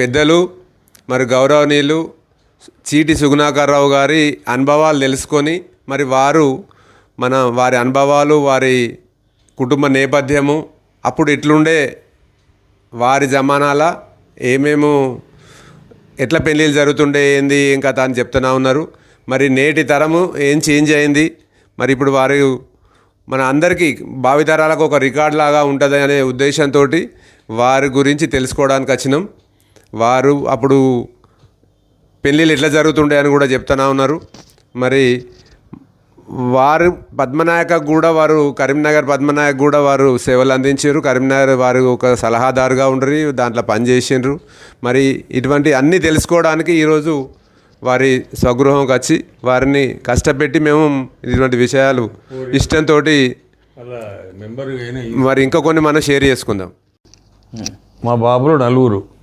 పెద్దలు మరి గౌరవనీయులు చీటి సుగుణాకర్రావు గారి అనుభవాలు తెలుసుకొని మరి వారు మన వారి అనుభవాలు వారి కుటుంబ నేపథ్యము అప్పుడు ఎట్లుండే వారి జమానాల ఏమేమో ఎట్లా పెళ్ళిళ్ళు జరుగుతుండే ఏంది ఏం కథ అని చెప్తున్నా ఉన్నారు. మరి నేటి తరము ఏం చేంజ్ అయింది? మరి ఇప్పుడు వారు మన అందరికీ భావితరాలకు ఒక రికార్డ్ లాగా ఉంటుంది అనే ఉద్దేశంతో వారి గురించి తెలుసుకోవడానికి వచ్చినాం. వారు అప్పుడు పెళ్ళిళ్ళు ఎట్లా జరుగుతుండే అని కూడా చెప్తున్నా ఉన్నారు. మరి వారు పద్మనాయక కూడా వారు కరీంనగర్ పద్మనాయక్ కూడా వారు సేవలు అందించారు. కరీంనగర్ వారు ఒక సలహాదారుగా ఉండరు దాంట్లో పనిచేసిండ్రు మరి ఇటువంటి అన్నీ తెలుసుకోవడానికి ఈరోజు వారి స్వగృహంకి వచ్చి వారిని కష్టపెట్టి మేము ఇటువంటి విషయాలు ఇష్టంతో అలా మెంబర్ అయినా మరి ఇంకా కొన్ని మనం షేర్ చేసుకుందాం. మా బాబులో నలుగురు.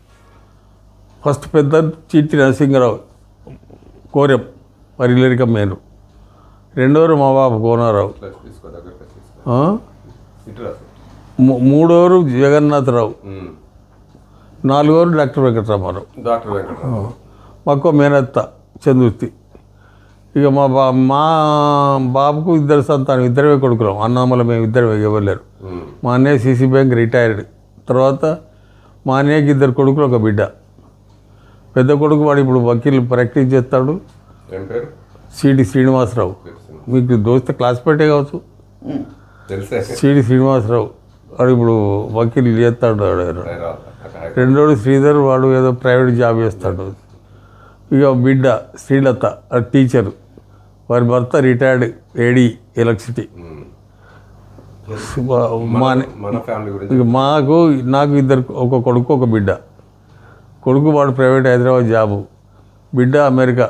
ఫస్ట్ పెద్ద చిట్టి నరసింహరావు కోరెం మరి ఇల్లరిక మేలు. రెండోరు మా బాబు కోనారావు. మూడోరు జగన్నాథరావు. నాలుగోరు డాక్టర్ వెంకటరామారావు. డాక్టర్ వెంకట మాకు మేనత్త చందుర్తి. ఇక మా బా మా బాబుకు ఇద్దరు సంతానం ఇద్దరమే కొడుకులం. అన్నమ్మల మేము ఇద్దరు ఇవ్వలేరు మా అన్నయ్య సీసీ బ్యాంక్ రిటైర్డ్. తర్వాత మా అన్నయ్యకి ఇద్దరు కొడుకులు ఒక బిడ్డ. పెద్ద కొడుకు వాడు ఇప్పుడు వకీల్ ప్రాక్టీస్ చేస్తాడు. సిడి శ్రీనివాసరావు. మీకు దోస్త క్లాస్మేటే కావచ్చు. సిడి శ్రీనివాసరావు. వాడు ఇప్పుడు వకీల్ చేస్తాడు. రెండోడు శ్రీధర్ వాడు ఏదో ప్రైవేట్ జాబ్ చేస్తాడు. ఇక బిడ్డ శ్రీలత టీచర్. వారి భర్త రిటైర్డ్ ఏడి ఎలక్ట్రిసిటీ. మాకు నాకు ఇద్దరు ఒక కొడుకు ఒక బిడ్డ. కొడుకు వాడు ప్రైవేట్ హైదరాబాద్ జాబు. బిడ్డ అమెరికా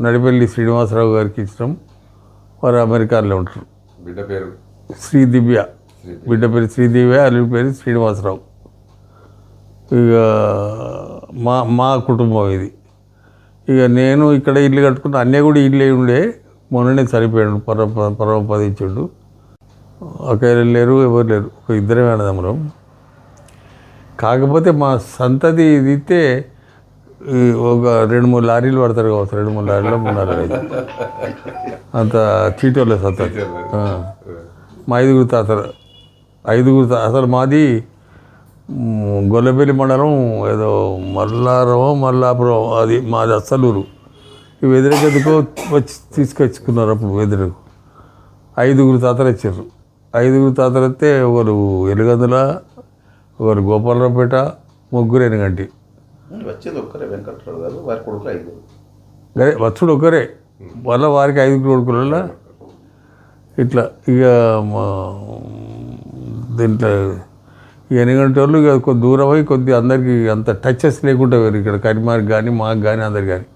నడిపల్లి శ్రీనివాసరావు గారికి ఇష్టం. వారు అమెరికాలో ఉంటారు. బిడ్డ పేరు? శ్రీ దివ్య. బిడ్డ పేరు శ్రీ దివ్య అల్లుడి పేరు శ్రీనివాసరావు. ఇక మా మా కుటుంబం ఇది. ఇక నేను ఇక్కడ ఇల్లు కట్టుకున్న అన్నీ కూడా ఇల్లు ఉండే. మొన్ననే చనిపోయాడు పరమ పరమపదించుడు ఒకరు లేరు ఎవరు లేరు. ఒక ఇద్దరే అన్నదమ్ములం. కాకపోతే మా సంతతి ఇదితే ఈ ఒక రెండు మూడు లారీలు పడతారు కావచ్చు రెండు మూడు లారీలు మూడు లారీలు అయితే అంత చీటోళ్ళే సంతతి. మా ఐదుగురు తాతలు ఐదుగురు అసలు మాది గొల్లపల్లి మండలం ఏదో మల్లారమో మల్లాపురం అది మాది అస్సలూరు. ఈ వెదిరకెందుకో వచ్చి తీసుకొచ్చుకున్నారు అప్పుడు వెదిరకు ఐదుగురు తాతలు వచ్చారు. ఐదుగురు తాతలు వస్తే ఒకరు ఎలుగందుల ఒకరు గోపాలరావుపేట ముగ్గురు ఎనగంటి. వచ్చేది ఒక్కరే వెంకట్రావు గారు వారి కొడుకులు ఐదుగురు. అదే వచ్చుడు ఒకరే మళ్ళీ వారికి ఐదుగురు కొడుకులలో ఇట్లా ఇక మా దీంట్లో ఎనిగంటి వాళ్ళు ఇక కొద్ది దూరం అయి కొద్ది అందరికి అంత టచెస్ లేకుండా వేరు ఇక్కడ కరిమార్కి కానీ మాకు కానీ అందరికి కానీ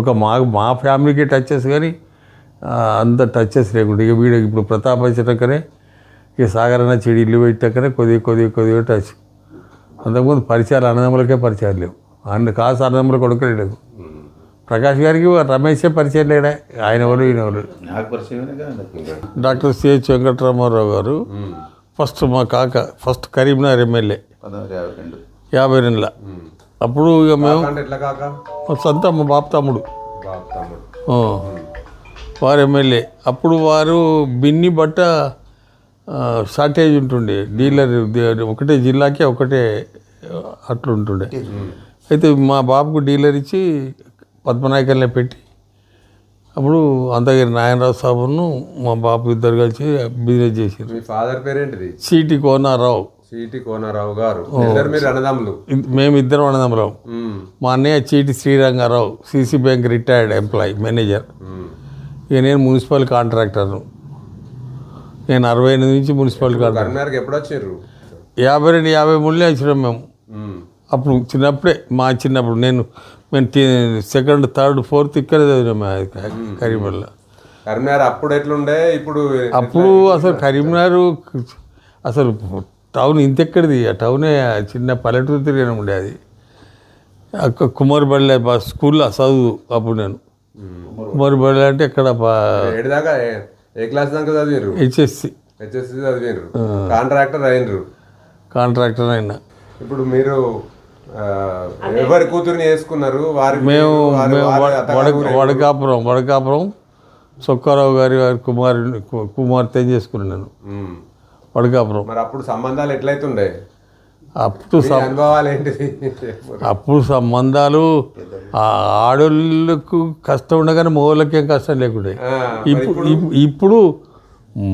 ఒక మా మా ఫ్యామిలీకి టచెస్ కానీ అంత టచెస్ లేకుండా. ఇక వీడికి ఇప్పుడు ప్రతాప్ వచ్చేటక్కనే ఇక సాగరణ చెడి ఇల్లు పెట్టాకనే కొద్దిగా కొద్దిగా కొద్దిగా టచ్ అంతకుముందు పరిచయాలు అన్నదమ్ములకే పరిచయాలు లేవు. అన్న కాసు అన్నదమ్ముల కొడుకులే లేవు. ప్రకాష్ గారికి రమేషే పరిచయం లేడా. ఆయన ఎవరు ఈయన ఎవరు? డాక్టర్ సిహెచ్ వెంకటరామారావు గారు ఫస్ట్ మా కాక ఫస్ట్ కరీంనగర్ ఎమ్మెల్యే. యాభై రెండు. యాభై రెండుల. అప్పుడు ఇక మేము సొంత మా బాపు తమ్ముడు. వారు ఎమ్మెల్యే. అప్పుడు వారు బిన్ని బట్ట షార్టేజ్ ఉంటుండే. డీలర్ ఒకటే జిల్లాకే ఒకటే అట్లా ఉంటుండే. అయితే మా బాబుకు డీలర్ ఇచ్చి పద్మనాయకల్నే పెట్టి అప్పుడు అంతగిరి నారాయణరావు సాబును మా బాబు ఇద్దరు కలిసి బిజినెస్ చేసారు మీ ఫాదర్ పేరేంటిది? చీటి కోనారావు. సిటి కోనారావు గారు. ఇద్దరు మీరు అన్నదమ్ములు? ఇద్- మేమిద్దరం అన్నదమ్ములం. మ్మ్. మా అన్నయ్య Cheeti Srirangarao CC bank retired employee manager మ్మ్. ఇక నేను మున్సిపల్ కాంట్రాక్టర్ను. నేను అరవై ఎనిమిది నుంచి మున్సిపల్ కాంట్రాక్టర్ కరీంనగర్కి ఎప్పుడు వచ్చిర్రు యాభై రెండు యాభై మూడులే వచ్చినాం మేము. అప్పుడు చిన్నప్పుడే మా చిన్నప్పుడు నేను మేము సెకండ్ థర్డ్ ఫోర్త్ ఇక్కడ చదివినాం కరీంనగర్లో. కరీంనగర్ అప్పుడు ఎట్లుండే? ఇప్పుడు అప్పుడు అసలు కరీంనగర్? అసలు టౌన్ ఇంతెక్కడిది? ఆ టౌనే చిన్న పల్లెటూరు తిరిగిన ఉండే అది. అక్క కుమార్బళ్ళ స్కూల్లో చదువు అప్పుడు నేను. కుమార్బళ్ళ అంటే ఇక్కడ ఏ- క్లాస్ దాకా చదివిండ్రు హెచ్ఎస్సి హెచ్ఎస్సి చదివిండ్రు కాంట్రాక్టర్ అయినరు. కాంట్రాక్టర్ అయినా. ఇప్పుడు మీరు ఎవరి కూతుర్ని చేసుకున్నారు? వారి మేము. వడకాపురం వడకాపురం సొక్కారావు గారి వారి కుమారుని కు- కుమార్తె చేసుకున్నాను. వడకాపురం. మరి అప్పుడు సంబంధాలు ఎట్లయితుండే? అప్పుడు అప్పుడు సంబంధాలు ఆ ఆడోళ్ళకు కష్టం ఉండగానే మగవాళ్ళకేం కష్టం లేకుండే. ఇప్పుడు ఇప్- ఇప్పుడు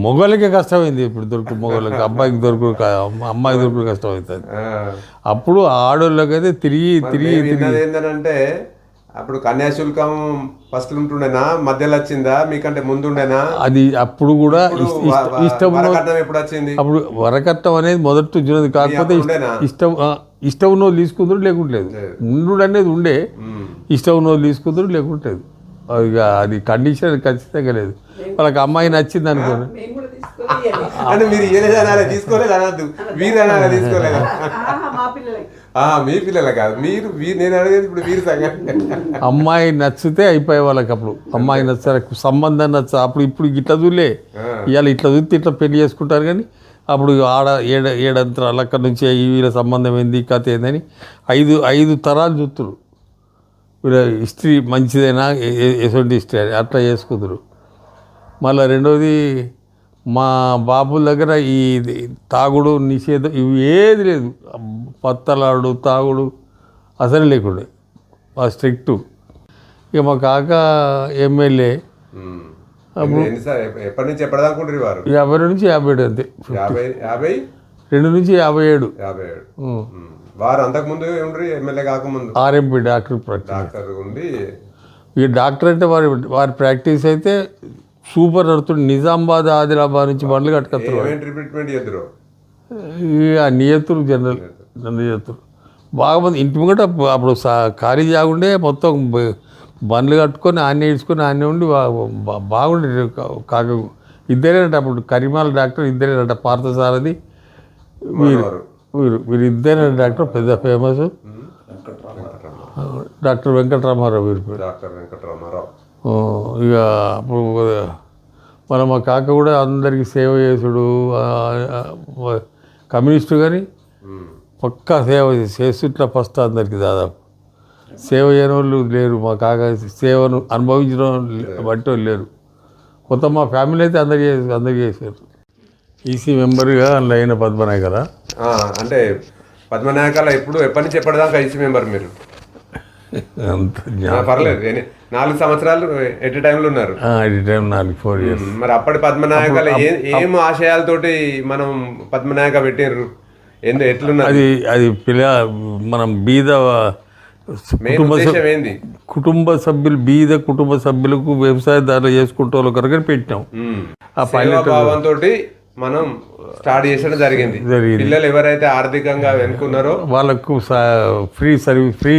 మొగలకే కష్టమైంది. ఇప్పుడు దొరుకు మొగలకి అబ్బాయికి దొరుకు అమ్మాయికి దొరుకు కష్టం అవుతుంది. అప్పుడు ఆడోళ్ళకైతే తిరిగి తిరిగి విన్నది ఏంటంటే అప్పుడు కన్యాశుల్కం ఫస్ట్ ఉంటుండేనా? మధ్యలో వచ్చిందా? మీకంటే ముందు ఉండేనా అది అప్పుడు కూడా ఇష్ట- ఎప్పుడు వచ్చింది? అప్పుడు వరకట్నం అనేది మొదటి ఉన్నది కాకపోతే ఇష్ట-? ఇష్టం ఆ, ఇష్టం ఉన్న వాళ్ళు తీసుకుందరు లేకుంటలేదు. ఉండు అనేది ఉండే. ఇష్టం ఉన్న వాళ్ళు తీసుకుందరు లేకుంటలేదు. ఇక అది కండిషన్ ఖచ్చితంగా లేదు. వాళ్ళకి అమ్మాయి నచ్చింది అనుకోండి. అంటే మీరు తీసుకోలేదు అనద్దు. మీరు అనాలి తీసుకోలేదు మా పిల్లల కాదు. మీరు నేను అడిగేది ఇప్పుడు వీరు సంగతి. అమ్మాయి నచ్చితే అయిపోయే వాళ్ళకి అప్పుడు. అమ్మాయి నచ్చారు సంబంధం నచ్చ అప్పుడు ఇప్పుడు ఇట్లా చూలే ఇవాళ ఇట్లా చూస్తే ఇట్లా పెళ్ళి చేసుకుంటారు కానీ అప్పుడు ఆడ ఏడ ఏడంతరాలు అక్కడ నుంచి వీళ్ళ సంబంధం ఏంది కథ ఏందని ఐదు ఐదు తరాలు చూస్తురు వీళ్ళ హిస్టరీ మంచిదేనా ఎటువంటి హిస్టరీ అని అట్లా చేసుకుందరు. మళ్ళీ రెండోది మా బాబుల దగ్గర ఈ తాగుడు నిషేధం ఇవి ఏది లేదు. పత్తలాడు తాగుడు అసలు లేకుండే. ఆ స్ట్రిక్ట్. ఇక మా కాక ఎమ్మెల్యే. ఎప్పటి నుంచి ఎప్పటిదాకుంటారు వారు? యాభై నుంచి యాభై ఏడు అంతే. యాభై యాభై? రెండు నుంచి యాభై ఏడు. యాభై ఏడు. వారు అంతకుముందు ఉండ్రి ఎమ్మెల్యే కాకముందు? ఆర్ఎంపీ డాక్టర్ డాక్టర్ ఉండి ఇక డాక్టర్ అంటే వారి వారి ప్రాక్టీస్ అయితే సూపర్ నడుతుంది నిజామాబాద్ ఆదిలాబాద్ నుంచి బండ్లు కట్టుకొస్తారు ఇక నియతులు జనరల్ నియతులు. బాగా మంది ఇంటి ముంగట అప్పు- అప్పుడు ఖాళీ జాగుండే మొత్తం బండ్లు కట్టుకొని ఆన్నే ఇడ్చుకొని ఆన్నే ఉండి బాగుండే కాక ఇద్దరేనట అప్పుడు కరిమాల డాక్టర్ ఇద్దరేనట పార్థసారథి. వీరు వీరు వీరు ఇద్దరే డాక్టర్ పెద్ద ఫేమస్. డాక్టర్ వెంకటరామారావు వీరి డాక్టర్ వెంకటరామారావు. ఆ, ఇక అప్పుడు మన మా కాక కూడా అందరికీ సేవ చేసుడు కమ్యూనిస్టు కానీ. పక్కా సేవ చేస్తుంట్లా ఫస్ట్ అందరికీ దాదాపు. సేవ చేయని వాళ్ళు లేరు మా కాక సేవను అనుభవించిన వాళ్ళు బట్టి వాళ్ళు లేరు. కొత్త మా ఫ్యామిలీ అయితే అందరికీ అందరికీ చేశారు. ఈసీ మెంబర్గా అందులో అయిన పద్మనాయ్ కదా ఆ, అంటే పద్మనాయకాల ఎప్పుడు ఎప్పటి నుంచి ఎప్పటిదాకా ఐసీ మెంబర్ మీరు? అంత పర్లేదు నాలుగు సంవత్సరాలు ఎట్ టైంలో ఉన్నారు? ఎనీ టైం నాలుగు ఫోర్ ఇయర్స్. మరి అప్పటి పద్మనాయకాలు ఏ- ఆశయాలతోటి మనం పద్మనాయక పెట్టినారు ఎందు ఎట్లున్నారు అది అది పిల్ల మనం బీద కుటుంబ కుటుంబ సభ్యులు బీద కుటుంబ సభ్యులకు వ్యవసాయదారులు చేసుకుంటే వాళ్ళ కొరకని పెట్టినాం. ఆ భావంతో మనం స్టార్ట్ చేసడం జరిగింది. పిల్లలు ఎవరైతే ఆర్థికంగా వెనుకున్నారో వాళ్ళకు ఫ్రీ సర్వీస్ ఫ్రీ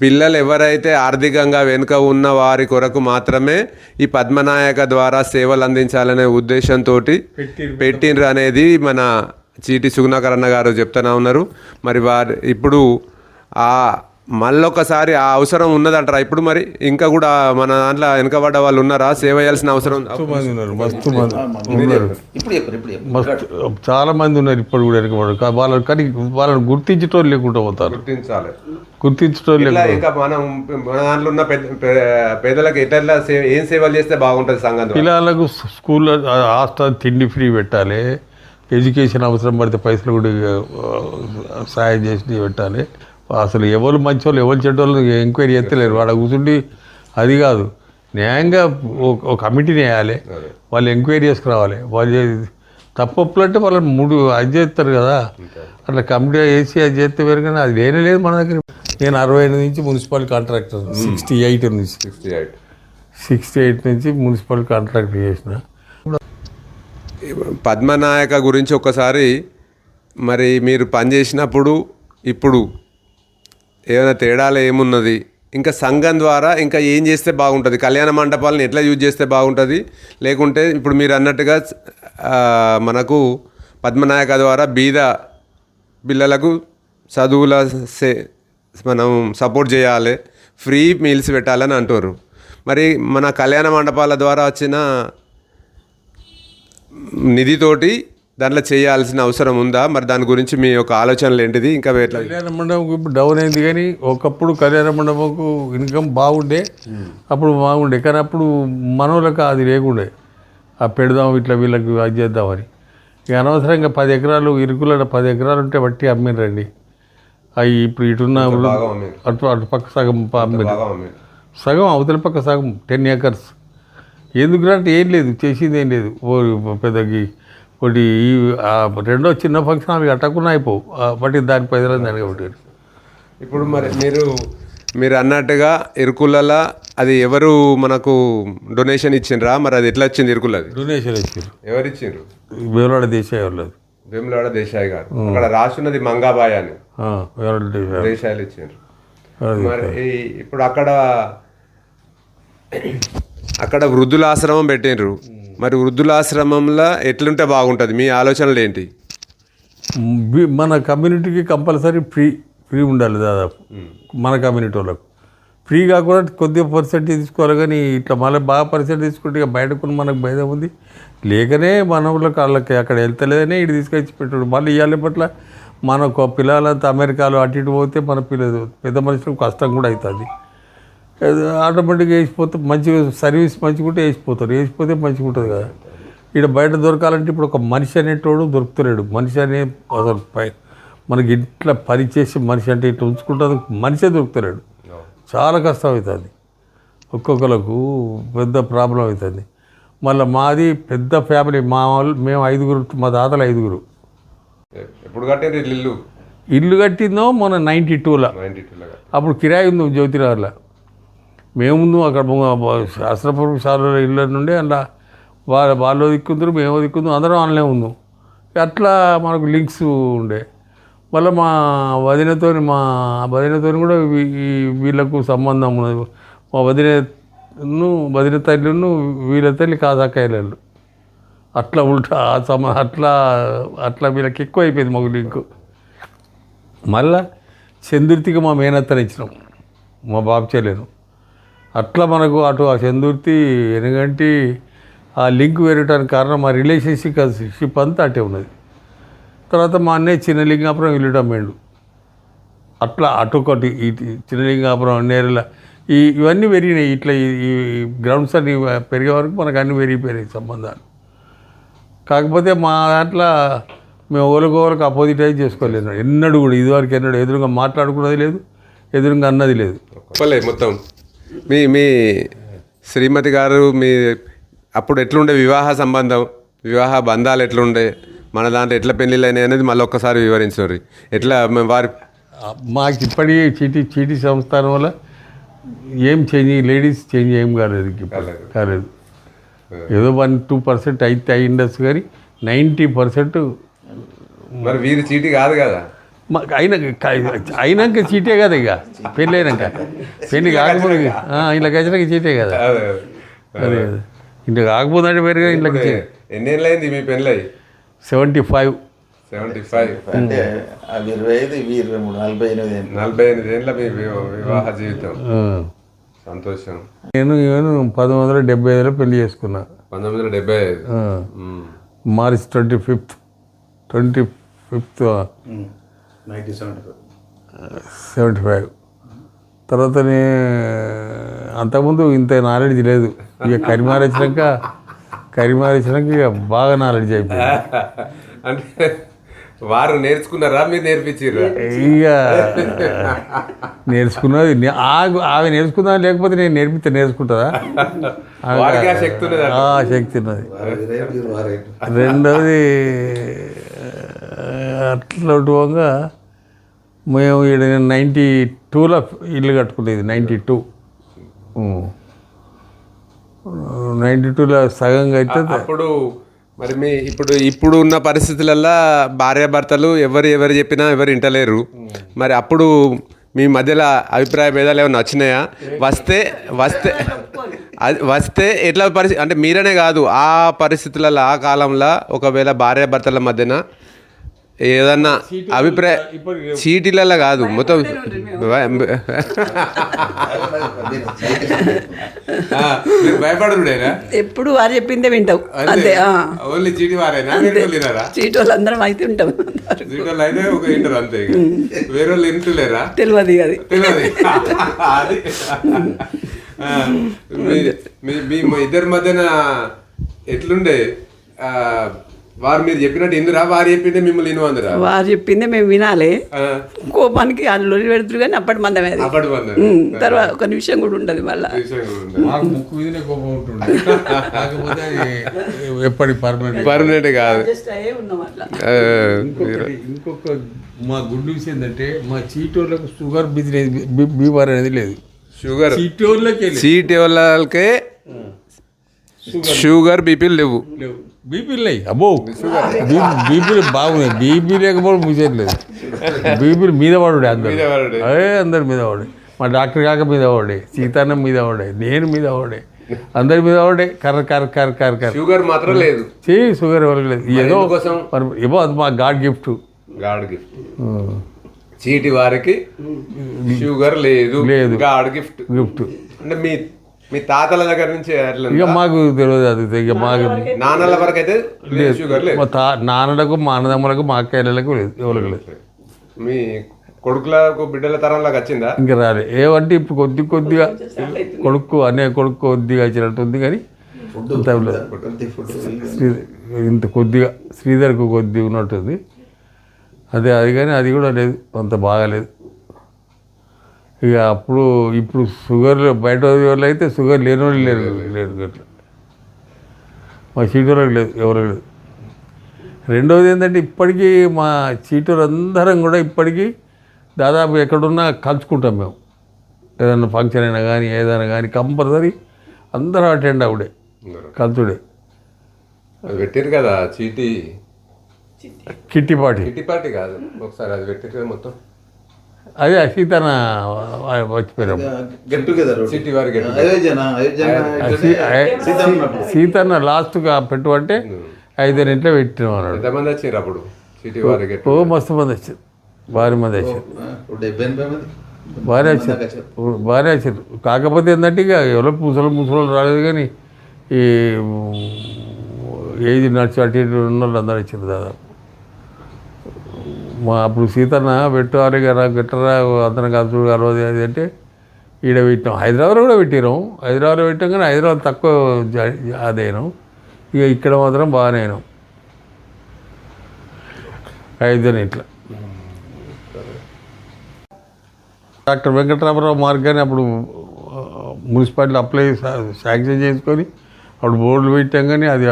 పిల్లలు ఎవరైతే ఆర్థికంగా వెనుక ఉన్న వారి కొరకు మాత్రమే ఈ పద్మనాయక ద్వారా సేవలు అందించాలనే ఉద్దేశంతో పెట్టిండ్రు అనేది మన చీటి సుగుణాకర్ అన్న గారు చెప్తున్నా ఉన్నారు. మరి వారు ఇప్పుడు ఆ మళ్ళొకసారి ఆ అవసరం ఉన్నదంటారా? ఇప్పుడు మరి ఇంకా కూడా మన దాంట్లో వెనుకబడ్డ వాళ్ళు ఉన్నారా? సేవ చేయాల్సిన అవసరం మస్తు మంది చాలా మంది ఉన్నారు ఇప్పుడు కూడా వెనకబడు వాళ్ళని కానీ వాళ్ళని గుర్తించటోళ్ళు లేకుండా పోతారు. గుర్తించాలి. గుర్తించటోళ్ళు ఇట్లా ఇంకా మనం మన దాంట్లో ఉన్న పేదలకు ఎట్లా ఏం సేవలు చేస్తే బాగుంటుంది సంఘం? పిల్లలకు స్కూల్లో హాస్టల్ తిండి ఫ్రీ పెట్టాలి. ఎడ్యుకేషన్ అవసరం పడితే పైసలు కూడా సాయం చేసి పెట్టాలి. అసలు ఎవరు మంచి వాళ్ళు ఎవరు చెడ్డోళ్ళు ఎంక్వైరీ చేస్తలేరు. వాడు కూర్చుండి అది కాదు. న్యాయంగా ఒక- ఒక కమిటీని వేయాలి వాళ్ళు ఎంక్వైరీ చేసుకురావాలి. వాళ్ళు తప్పప్పులు అంటే వాళ్ళని మూడు అది చేస్తారు కదా. అట్లా కమిటీ వేసి అది చేస్తే వేరు కానీ అది లేనే లేదు మన దగ్గర. నేను అరవై ఎనిమిది నుంచి మున్సిపల్ కాంట్రాక్టర్. సిక్స్టీ ఎయిట్ నుంచి. 68. సిక్స్టీ ఎయిట్ నుంచి మున్సిపల్ కాంట్రాక్ట్ చేసిన. పద్మనాయక గురించి ఒకసారి మరి మీరు పనిచేసినప్పుడు ఇప్పుడు ఏమైనా తేడాలు ఏమున్నది? ఇంకా సంఘం ద్వారా ఇంకా ఏం చేస్తే బాగుంటుంది? కళ్యాణ మండపాలను ఎట్లా యూజ్ చేస్తే బాగుంటుంది? లేకుంటే ఇప్పుడు మీరు అన్నట్టుగా మనకు పద్మనాయక ద్వారా బీద పిల్లలకు చదువుల సే మనం సపోర్ట్ చేయాలి ఫ్రీ మీల్స్ పెట్టాలని అంటారు మరి మన కళ్యాణ మండపాల ద్వారా వచ్చిన నిధితోటి దాంట్లో చేయాల్సిన అవసరం ఉందా? మరి దాని గురించి మీ యొక్క ఆలోచనలు ఏంటిది? ఇంకా ఎట్లా? కళ్యాణ మండపం ఇప్పుడు డౌన్ అయింది కానీ ఒకప్పుడు కళ్యాణ మండపంకు ఇన్కమ్ బాగుండే. అప్పుడు బాగుండే. కానీ అప్పుడు మనోళ్ళకి అది లేకుండే. ఆ పెడదాం ఇట్లా వీళ్ళకి అది చేద్దామని. ఇక అనవసరంగా పది ఎకరాలు ఇరుకుల పది ఎకరాలు ఉంటే బట్టి అమ్మిరండి అవి ఇప్పుడు ఇటున్న. అటు అటు పక్క సగం అమ్మిరు ఉంది. సగం అవతల పక్క సగం టెన్ ఏకర్స్ ఎందుకు అంటే ఏం లేదు చేసింది ఏం లేదు. ఓ పెద్దకి ఒకటి ఈ రెండో చిన్న ఫంక్షన్ హాల్ కట్టకుండా అయిపోవు ఆ బట్టి దాని పైదలని దానికి ఒకటి. ఇప్పుడు మరి మీరు మీరు అన్నట్టుగా ఇరుకులలో అది ఎవరు మనకు డొనేషన్ ఇచ్చిండ్రా? మరి అది ఎట్లా వచ్చింది ఇరుకులది డొనేషన్ ఇచ్చారు ఎవరు ఇచ్చిండ్రు వేలాడ దేశాయ వాళ్ళది వేములవాడ దేశాయ్ గారు. అక్కడ రాసున్నది మంగాబాయ్ అని. దేశాయలు ఇచ్చిండ్రు. మరి ఇప్పుడు అక్కడ అక్కడ వృద్ధులాశ్రమం పెట్టిండ్రు. మరి వృద్ధులాశ్రమంలో ఎట్లుంటే బాగుంటుంది? మీ ఆలోచనలు ఏంటి? మన కమ్యూనిటీకి కంపల్సరీ ఫ్రీ ఫ్రీ ఉండాలి దాదాపు. మన కమ్యూనిటీ వాళ్ళకు. ఫ్రీ కాకుండా కొద్దిగా పర్సెంటేజ్ తీసుకోవాలి కానీ ఇట్లా మళ్ళీ బాగా పర్సెంట్ తీసుకుంటే ఇక బయటకు మనకు భేదం ఉంది. లేకనే మన వాళ్ళకి వాళ్ళకి అక్కడ వెళ్తలేదనే ఇటు తీసుకొచ్చి పెట్టాడు. మళ్ళీ ఇవ్వాలి పట్ల మనకు పిల్లలంతా అమెరికాలో అటు ఇటు పోతే మన పిల్లలు పెద్ద మనుషులకు కష్టం కూడా అవుతుంది. ఆటోమేటిక్గా వేసిపోతే మంచిగా సర్వీస్ మంచిగా ఉంటే వేసిపోతారు. వేసిపోతే మంచిగా ఉంటుంది కదా. ఇక్కడ బయట దొరకాలంటే ఇప్పుడు ఒక మనిషి అనేటోడు దొరుకుతలేడు. మనిషి అనే అసలు పై మనకి ఇట్లా పని చేసి మనిషి అంటే ఇట్లా ఉంచుకుంటుంది మనిషే దొరుకుతలేడు. చాలా కష్టం అవుతుంది. ఒక్కొక్కలకు పెద్ద ప్రాబ్లం అవుతుంది. మళ్ళీ మాది పెద్ద ఫ్యామిలీ. మా వాళ్ళు మేము ఐదుగురు మా తాతలు ఐదుగురు. ఎప్పుడు కట్టిండ్రు ఈ ఇల్లు? ఇల్లు కట్టిందో మొన్న నైంటీ టూలో. అప్పుడు కిరాయి ఉంది జ్యోతినగర్లో మేము అక్కడ శాస్త్రపురం శాలలో ఇళ్ళ నుండి అలా వాళ్ళ వాళ్ళు దిక్కుందరు మేము దిక్కుందాం అందరం ఆన్లే ఉందాం అట్లా మనకు లింక్స్ ఉండే. మళ్ళీ మా వదినతో మా వదినతో కూడా వీళ్ళకు సంబంధం ఉన్నది. మా వదినను వదిన తల్లిను వీళ్ళ తల్లి కాదాకాయలు అట్లా ఉంటా ఆ సమ అట్లా అట్లా వీళ్ళకి ఎక్కువ అయిపోయింది మాకు లింకు. మళ్ళా చంద్రుతికి మా మేనత్తని ఇచ్చినాం. మా బాబు చేయలేదు. అట్లా మనకు అటు ఆ చందుర్తి ఎనగంటి ఆ లింక్ వేరటానికి కారణం మా రిలేషన్షిప్ షిప్ అంతా అటే ఉన్నది. తర్వాత మా అన్నయ్య చిన్నలింగాపురం వెళ్ళటం అట్లా అటొకటి ఈ చిన్నలింగాపురం నేరల ఈ ఇవన్నీ పెరిగినాయి. ఇట్లా ఈ- గ్రౌండ్స్ అన్ని పెరిగే వరకు మనకు అన్ని పెరిగిపోయినాయి సంబంధాలు. కాకపోతే మా దాంట్లో మేము ఒకరికొకరికి అపోజిట్ అయితే చేసుకోలేదు. ఎన్నడూ కూడా ఇదివరకు ఎన్నడూ ఎదురుగా మాట్లాడుకున్నది లేదు ఎదురుగా అన్నది లేదు. మొత్తం. మీ మీ శ్రీమతి గారు మీ అప్పుడు ఎట్లుండే వివాహ సంబంధం? వివాహ బంధాలు ఎట్లుండే? మన దాంట్లో ఎట్లా పెళ్ళిళ్ళు అయినాయి అనేది మళ్ళీ ఒక్కసారి వివరించారు ఎట్లా వారి మాకు ఇప్పటికీ చీటీ చీటీ సంస్థానం వల్ల ఏం చేంజ్ లేడీస్ చేంజ్ ఏం కాలేదు. కాలేదు. ఏదో వన్ టూ పర్సెంట్ అయితే అయి ఉండొచ్చు కానీ నైంటీ పర్సెంట్ మరి వీరి చీటి కాదు కదా? అయినాక అయినాక చీటే కదా ఇక. పెళ్ళి అయినాక పెళ్ళి కాకపోతే ఇలా వచ్చినాక చీటే కదా. అదే ఇంట్లో కాకపోతే అంటే వేరుగా ఇంట్లోకి ఎన్ని ఏళ్ళు అయింది మీ పెళ్ళి సెవెంటీ ఫైవ్. Seventy five. అంటే అవి ఇరవై ఐదు ఇవి ఇరవై మూడు నలభై ఎనిమిది ఏంటి? నలభై ఎనిమిది ఏళ్ళ మీ వివాహ జీవితం. సంతోషం. నేను నేను పంతొమ్మిది వందల డెబ్బై ఐదులో పెళ్ళి చేసుకున్నా. పంతొమ్మిది వందల డెబ్బై ఐదు. March twenty fifth. Twenty fifth. Seventy five. తర్వాత నే అంతకుముందు ఇంత నాలెడ్జ్ లేదు. ఇక కరిమార్ వచ్చినాక కరిమార్ వచ్చినాక ఇక బాగా నాలెడ్జ్ అయిపోయింది. అంటే వారు నేర్చుకున్నారా? మీరు నేర్పించారా ఇక నేర్చుకున్నది ఆమె నేర్చుకుందా? లేకపోతే నేను నేర్పితే నేర్చుకుంటుందా? శక్తి ఉన్నది ఆ, శక్తి ఉన్నది. మీరు వారే రెండవది అట్లా పోగా మేము ఈడ నైంటీ టూలో ఇల్లు కట్టుకునేది నైంటీ టూ. నైంటీ టూలో సగం అయితే అప్పుడు మరి మీ ఇప్పుడు ఇప్పుడు ఉన్న పరిస్థితులల్లో భార్యాభర్తలు ఎవరు ఎవరు చెప్పినా ఎవరు వింటలేరు మరి అప్పుడు మీ మధ్యలో అభిప్రాయ భేదాలు ఏమైనా వచ్చినాయా? వస్తే వస్తే అది వస్తే ఎట్లా పరిస్థితి అంటే మీరనే కాదు ఆ పరిస్థితులలో ఆ కాలంలో ఒకవేళ భార్యాభర్తల మధ్యన ఏదన్నా అభిప్రాయ చీటీలలో కాదు మొత్తం మీరు. భయపడుడేనా ఎప్పుడు వారు చెప్పిందే వింటావు అంతే. ఓన్లీ చీటి వారేనా? చీటి వాళ్ళందరం అయితే ఉంటాం. చీటి వాళ్ళు అయితే ఒక ఇంటర్ అంతే. వేరే వాళ్ళు ఇంటలేరా? తెలియదు అది. తెలియదు అది. మీ- ఇద్దరి మధ్యన ఎట్లుండే? ఆ, వారు మీరు చెప్పినట్టు ఇందురా వారు చెప్పిందే మిమ్మల్ని ఇను అందరా. వారు చెప్పిందే మేము వినాలి. కోపానికి వాళ్ళు లొల్లి పెడుతురు కానీ అప్పటి మందమే అప్పటి మంది. తర్వాత ఒక నిమిషం కూడా ఉండదు మళ్ళా. మాకు ముక్కు మీదనే కోపం ఉంటుంది కాకపోతే ఎప్పటి పర్మనెంట్ పర్మనెంట్ కాదు. ఇంకొక మా గుడ్ న్యూస్ ఏంటంటే మా చీటోళ్ళకు షుగర్ బిజినెస్ బీమార్ అనేది లేదు. షుగర్. చీటోళ్ళకే సీట్ వాళ్ళకే షుగర్. బీపీలు లేవు. లేవు. బీపీలు లేవు అబ్బో. బీపీలు బాగున్నాయి బీపీ లేకపోవడం ముచ్చట్లేదు. బీపీలు మీద పడుడే అందరు. అదే అందరి మీద పడే మా డాక్టర్ కాక మీద పడే సీతాన్న మీద పడే నేను మీద పడే అందరి మీద పడే కర్ర కర్ర కర్ర కర్ర కర్ర. షుగర్ మాత్రం లేదు. చేయి షుగర్ ఎవరికి లేదు. ఏదో? మరి ఏమో అది మా గాడ్ గిఫ్ట్. God gift. చీటి వారికి షుగర్ లేదు. లేదు. God gift. గిఫ్ట్. అంటే మీ మీ తాతల దగ్గర నుంచి ఇక మాకు తెలియదు అది ఇక మాకు నాన్నల వరకు అయితే లేదు. షుగర్ లేదు. మా తా నాన్నలకు మా అన్నదమ్ములకు మా అక్కయ్యలకు లేదు ఎవరికి లేదు. మీ కొడుకులకు బిడ్డల తరంలోకి వచ్చిందా? ఇంకా రాలే. ఏమంటే ఇప్పుడు కొద్ది కొద్దిగా కొడుకు అనే కొడుకు కొద్దిగా వచ్చినట్టు ఉంది కానీ ఇంత కొద్దిగా శ్రీధర్కు కొద్దిగా ఉన్నట్టుంది. అదే అది కానీ అది కూడా లేదు. అంత బాగాలేదు. ఇక అప్పుడు ఇప్పుడు షుగర్ బయట వాళ్ళు అయితే షుగర్ లేని వాళ్ళు లేరు లేరు మా చీటూరులకు లేదు ఎవరికి లేదు. రెండవది ఏంటంటే ఇప్పటికీ మా చీటూరు అందరం కూడా ఇప్పటికీ దాదాపు ఎక్కడున్నా కలుసుకుంటాం మేము. ఏదైనా ఫంక్షన్ అయినా కానీ ఏదైనా కానీ కంపల్సరీ అందరూ అటెండ్ అవుడే కలుసుడే. అది పెట్టారు కదా చీటి? Kitty party. చీటి పార్టీ కాదు. ఒకసారి అది పెట్టారు కదా మొత్తం. అదే సీతన వచ్చిపోయినాం గెట్ టుగెదర్ చీటి వారి get together. అయోధ్యన అయోధ్యన సీతం ఉన్నప్పుడు సీతన్న లాస్ట్గా పెట్టు అంటే ఐదు ఇంట్లో పెట్టినాం అన్నాడు. ఎంతమంది వచ్చిండ్రు అప్పుడు? ఓ మస్తు మంది వచ్చారు. భారీ మంది వచ్చారు. బాగానే వచ్చారు. బాగానే వచ్చారు. కాకపోతే ఏంటంటే ఇక ఎవరో ముసలు ముసలు రాలేదు కానీ ఈ ఏది నడిచి అటు ఇటు ఉన్న వాళ్ళు అందరూ వచ్చారు దాదాపు. అప్పుడు సీతన్న పెట్టారు కదా గట్టరా అందరం కలిసి కలవదు అది అంటే ఈడ పెట్టాం హైదరాబాద్ కూడా పెట్టినాం హైదరాబాద్లో పెట్టాం కానీ హైదరాబాద్ తక్కువ అదేనాం ఇక ఇక్కడ మాత్రం బాగానే అయినాం. ఐదు ఇట్లా. డాక్టర్ వెంకటరామరావు మార్గాన్ని అప్పుడు మున్సిపాలిటీ అప్లై శాంక్షన్ చేసుకొని అప్పుడు బోర్డులు పెట్టాం కానీ అది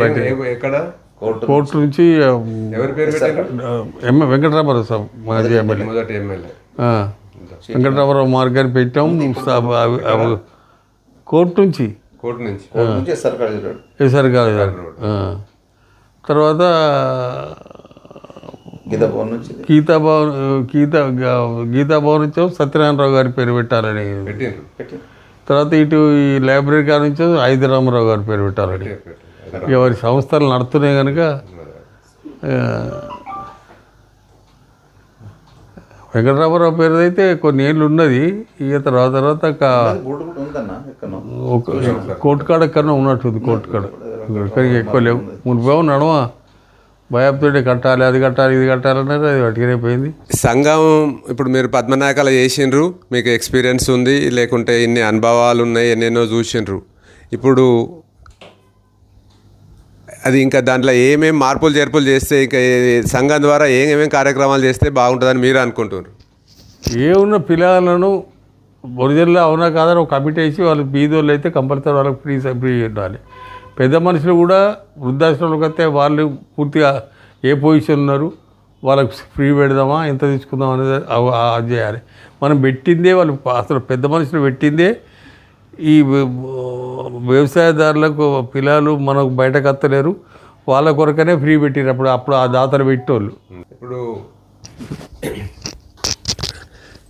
బట్టి. ఏ- ఎక్కడ? కోర్టు నుంచి. వెంకటరామరావు సార్ మాజీ ఎమ్మెల్యే. వెంకటరామరావు మార్గాన్ని పెట్టాం సా- అవి- అవి కోర్టు నుంచి. కోర్టు నుంచి. కోర్టు నుంచి సర్కార్ రోడ్ వేసారు కాదు తర్వాత గీతాభవన్ నుంచి. గీతాభవన్ గీతా గీతాభవన్ నుంచి సత్యనారాయణరావు గారి పేరు పెట్టాలని. తర్వాత ఇటు ఈ లైబ్రరీ కాడ నుంచి హైదరామరావు గారి పేరు పెట్టాలని. ఎవరి సంస్థలు నడుతున్నాయి కనుక వెంకటరామారావు పేరుదైతే పేరు అయితే కొన్ని ఏళ్ళు ఉన్నది. ఇక తర్వాత తర్వాత క- ఒక కోర్టు కాడ కన్నా ఉన్నట్టుంది కోర్టు కాడ ఇక్కడికి ఎక్కువ లేవు. మునిపేమో నడవ భయంతో కట్టాలి అది కట్టాలి ఇది కట్టాలన్నారు అది అటుకనే పోయింది. సంఘం ఇప్పుడు మీరు పద్మనాయకాలు చేసిండ్రు మీకు ఎక్స్పీరియన్స్ ఉంది లేకుంటే ఇన్ని అనుభవాలు ఉన్నాయి ఎన్నెన్నో చూసిండ్రు. ఇప్పుడు అది ఇంకా దాంట్లో ఏమేమి మార్పులు చేర్పులు చేస్తే ఇంకా సంఘం ద్వారా ఏమేమి కార్యక్రమాలు చేస్తే బాగుంటుందని మీరు అనుకుంటున్నారు? ఏమున్న పిల్లలను ఒరిజినల్ అవునా కాదని ఒక కమిటీ వేసి వాళ్ళు బీదోళ్ళు అయితే కంపల్సరీ వాళ్ళకి ఫ్రీ ఫ్రీ ఉండాలి. పెద్ద మనుషులు కూడా వృద్ధాశ్రమంలోకి వస్తే వాళ్ళు పూర్తిగా ఏ పొజిషన్ ఉన్నారు వాళ్ళకి ఫ్రీ పెడదామా ఎంత తీసుకుందాం అనేది అది చేయాలి. మనం పెట్టిందే వాళ్ళు అసలు పెద్ద మనుషులు పెట్టిందే ఈ వ్యవసాయదారులకు పిల్లలు మనకు బయటకు వస్తలేరు వాళ్ళ కొరకనే ఫ్రీ పెట్టారు అప్పుడు అప్పుడు ఆ దాతలు పెట్టేవాళ్ళు ఇప్పుడు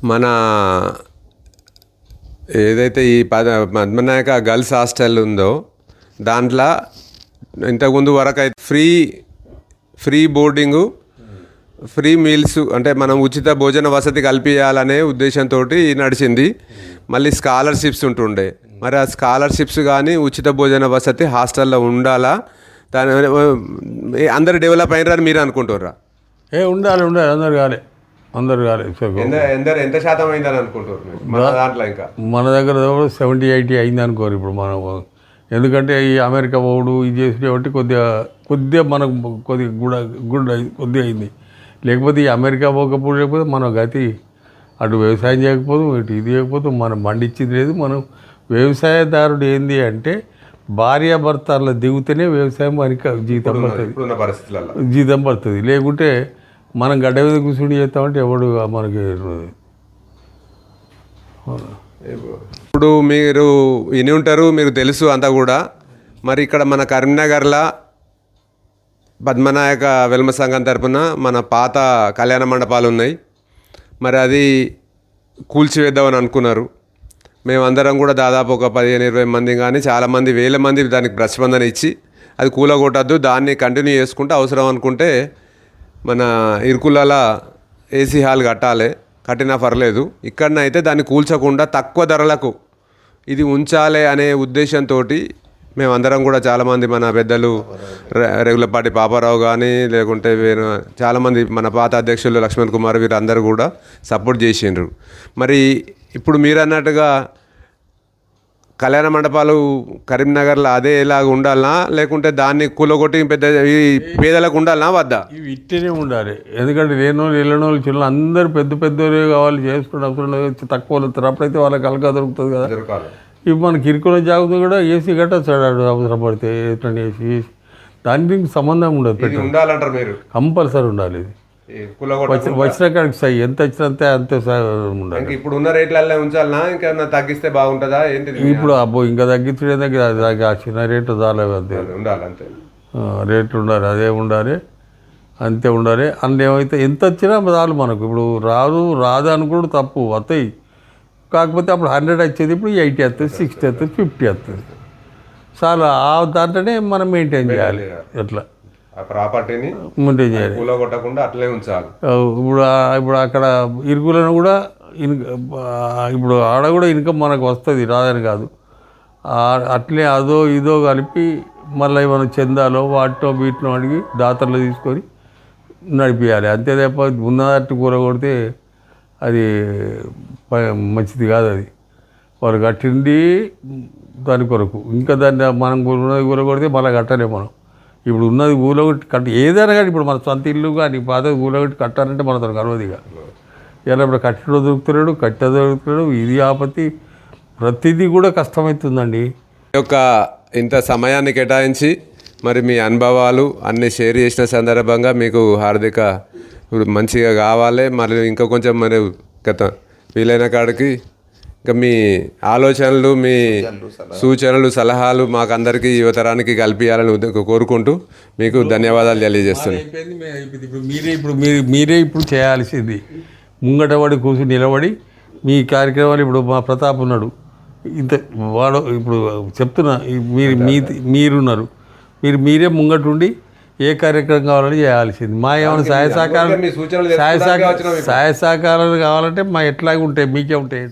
మన ఏదైతే ఈ పద పద్మనాయక గర్ల్స్ హాస్టల్ ఉందో దాంట్లో ఇంతకుముందు వరకు అయితే free free boarding free meals అంటే మనం ఉచిత భోజన వసతి కల్పించాలనే ఉద్దేశంతో నడిచింది. మళ్ళీ స్కాలర్షిప్స్ ఉంటుండే. మరి ఆ స్కాలర్షిప్స్ కానీ ఉచిత భోజన వసతి హాస్టల్లో ఉండాలా? దాని అందరు డెవలప్ అయినారని మీరు అనుకుంటున్నారా ఏ ఉండాలి ఉండాలి. అందరు కాలే. అందరు కాలే. ఎంత శాతం అయిందని అనుకుంటున్నారు మీరు? మన దాంట్లో ఇంకా. మన దగ్గర సెవెంటీ ఎయిటీ అయింది అనుకోరు ఇప్పుడు మనం. ఎందుకంటే ఈ అమెరికా పోవుడు ఇది చేసి కాబట్టి కొద్దిగా కొద్దిగా మనకు కొద్దిగా గుడ గుడ్ కొద్దిగా అయింది. లేకపోతే ఈ అమెరికా పోకపోతే లేకపోతే మన గతి అటు వ్యవసాయం చేయకపోదు ఇటు ఇది చేయకపోతే మనం పండించింది లేదు. మనం వ్యవసాయదారుడు ఏంది అంటే భార్యాభర్తల దిగుతేనే వ్యవసాయం మనకి జీతం పడుతుంది. జీతం పడుతుంది. లేకుంటే మనం గడ్డ మీద కూర్చుని చేస్తామంటే ఎవడు మనకి ఇప్పుడు మీరు విని ఉంటారు మీకు తెలుసు అంతా కూడా. మరి ఇక్కడ మన కరీంనగర్లో పద్మనాయక వెల్మ సంఘం తరపున మన పాత కళ్యాణ మండపాలు ఉన్నాయి. మరి అది కూల్చివేద్దామని అనుకున్నారు. మేమందరం కూడా దాదాపు ఒక పదిహేను ఇరవై మంది కానీ చాలామంది వేల మంది దానికి ప్రతిస్పందన ఇచ్చి అది కూలగొట్టద్దు దాన్ని కంటిన్యూ చేసుకుంటే అవసరం అనుకుంటే మన ఇరుకులాల ఏసీ హాల్ కట్టాలి. కట్టినా పర్లేదు. ఇక్కడనైతే దాన్ని కూల్చకుండా తక్కువ ధరలకు ఇది ఉంచాలి అనే ఉద్దేశంతో మేమందరం కూడా చాలామంది మన పెద్దలు రెగులపాటి పాపారావు కానీ లేకుంటే వేరే చాలామంది మన పాత అధ్యక్షులు లక్ష్మణ్ కుమార్ వీరందరూ కూడా సపోర్ట్ చేసిండ్రు. మరి ఇప్పుడు మీరు అన్నట్టుగా కళ్యాణ మండపాలు కరీంనగర్లో అదే ఇలాగ ఉండాలనా? లేకుంటే దాన్ని కూలగొట్టి పెద్ద ఈ పేదలకు ఉండాలనా వద్దా? ఇవి ఇట్టనే ఉండాలి. ఎందుకంటే లేని వాళ్ళు చిన్న అందరూ పెద్ద పెద్ద కావాలి చేసుకుని అవసరం తక్కువ. అప్పుడైతే వాళ్ళకి అలగా దొరుకుతుంది కదా. ఇప్పుడు మన కిరుకుల జాగ్రత్త కూడా ఏసీ కట్టచ్చాడు అవసరం పడితే ఎట్లా ఏసీ దానికి దీనికి సంబంధం ఉండదు ఉండాలంటారు మీరు? కంపల్సరీ ఉండాలి ఇది. వచ్చిన కాడికి సై ఎంత వచ్చినంతే అంతే ఉండాలి. ఇప్పుడు ఉన్న రేట్లలో ఉంచాలనా? ఇంకా తగ్గిస్తే బాగుంటుందా? ఏంటిది? ఇప్పుడు అబ్బో ఇంకా తగ్గించడే దగ్గర అది ఆ చిన్న రేటు చాలే అంతే. ఉండాలి అంతే. రేటు ఉండాలి అదే ఉండాలి అంతే ఉండాలి. అందులో ఏమైతే ఎంత వచ్చినా చాలు మనకు. ఇప్పుడు రాదు రాదు అనుకోడు తప్పు వస్తాయి కాకపోతే అప్పుడు హండ్రెడ్ వచ్చేది ఇప్పుడు ఎయిటీ వస్తుంది సిక్స్టీ వస్తుంది ఫిఫ్టీ వస్తుంది. చాలా ఆ దాంట్లోనే మనం మెయింటైన్ చేయాలి. ఎట్లా ప్రాపర్టీని మెయింటైన్ చేయాలి. కూలగొట్టకుండా అట్లే ఉంచాలి. ఇప్పుడు ఇప్పుడు అక్కడ ఇరుకులను కూడా ఇన్ ఇప్పుడు ఆడ కూడా ఇన్కమ్ మనకు వస్తుంది రాదని కాదు. అట్లే అదో ఇదో కలిపి మళ్ళీ మనం చందాలో వాటిలో వీటిలో అడిగి దాతల్లో తీసుకొని నడిపించాలి అంతే తప్ప ఉన్నదట్టు కూర కొడితే అది మంచిది కాదు అది వాళ్ళు కట్టింది దాని కొరకు. ఇంకా దాన్ని మనం ఉన్నది కూలగొడితే కొడితే మళ్ళీ కట్టలేము మనం. ఇప్పుడు ఉన్నది ఊలగొట్టి కట్ట ఏదైనా కానీ ఇప్పుడు మన సొంత ఇల్లు కానీ పాత ఊలగొట్టి కట్టాలంటే మనతో కలవదు ఇక. ఇలా ఇప్పుడు కట్టడం దొరుకుతున్నాడు కట్ట దొరుకుతున్నాడు ఇది ఆపత్తి. ప్రతిదీ కూడా కష్టమవుతుందండి. ఈ యొక్క ఇంత సమయాన్ని కేటాయించి మరి మీ అనుభవాలు అన్నీ షేర్ చేసిన సందర్భంగా మీకు హార్దిక ఇప్పుడు మంచిగా కావాలి. మరి ఇంకా కొంచెం మరి గత వీలైన కాడికి ఇంకా మీ ఆలోచనలు మీ సూచనలు సలహాలు మాకు అందరికీ యువతరానికి కల్పించాలని కోరుకుంటూ మీకు ధన్యవాదాలు తెలియజేస్తున్నాను. మీరే ఇప్పుడు మీరు మీరే ఇప్పుడు చేయాల్సింది. ముంగట పడి కూర్చుని నిలబడి మీ కార్యక్రమాలు ఇప్పుడు మా ప్రతాప్ ఉన్నాడు. ఇంత వాడు ఇప్పుడు చెప్తున్నా మీరు మీ మీరున్నారు. మీరు మీరే ముంగటుండి ఏ కార్యక్రమం కావాలని చేయాల్సింది మా ఏమైనా సహాయ సహకారాలు సహాయ సహకారం ఇప్పుడు. సహాయ సహకారాలు కావాలంటే మా ఎట్లాగే ఉంటాయి మీకే ఉంటాయి